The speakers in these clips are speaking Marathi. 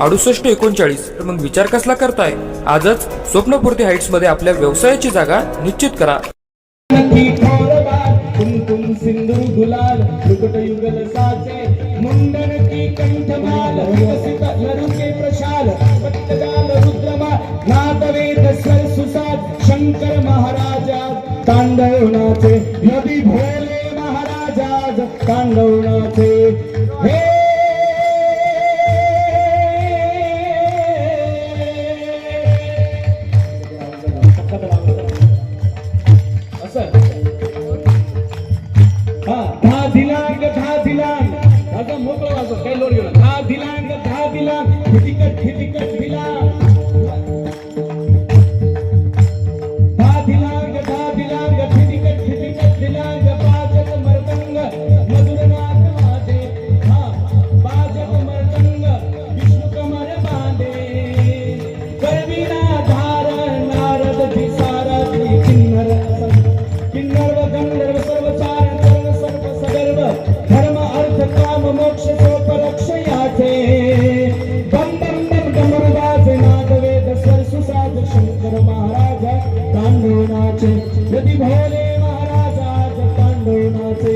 अडुसष्ट एकोणचाळीस. तर मग विचार कसला करताय? आजच स्वप्नपूर्ती हाईट्समध्ये आपल्या व्यवसायाची जागा निश्चित करा. शंकर महाराजा तांडवनाचे नदी भोले महाराजा तांडवनाचे हे खितिकट खितिकट तांडवनाचे यदि भोले महाराज तांडवनाचे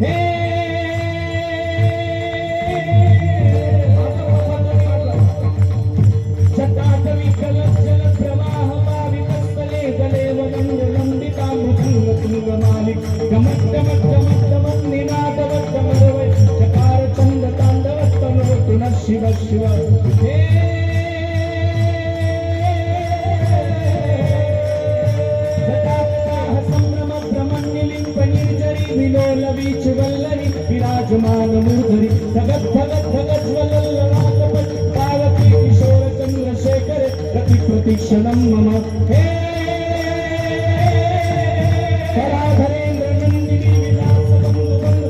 हे! जटाटवी कलज्जल प्रवाह पावितस्थले गले वदन्य लंबिका मृत्युंग तुंग मालिक गमक चकार चंद शिव शिव हे मूर्धरि धगत धगत धगत ज्वलल्ललाटपट पावती किशोर चंद्रशेखर रति प्रतीक्षणं मम हे कराधरेन्द्र नन्दिनी विलास बन्धु बन्धु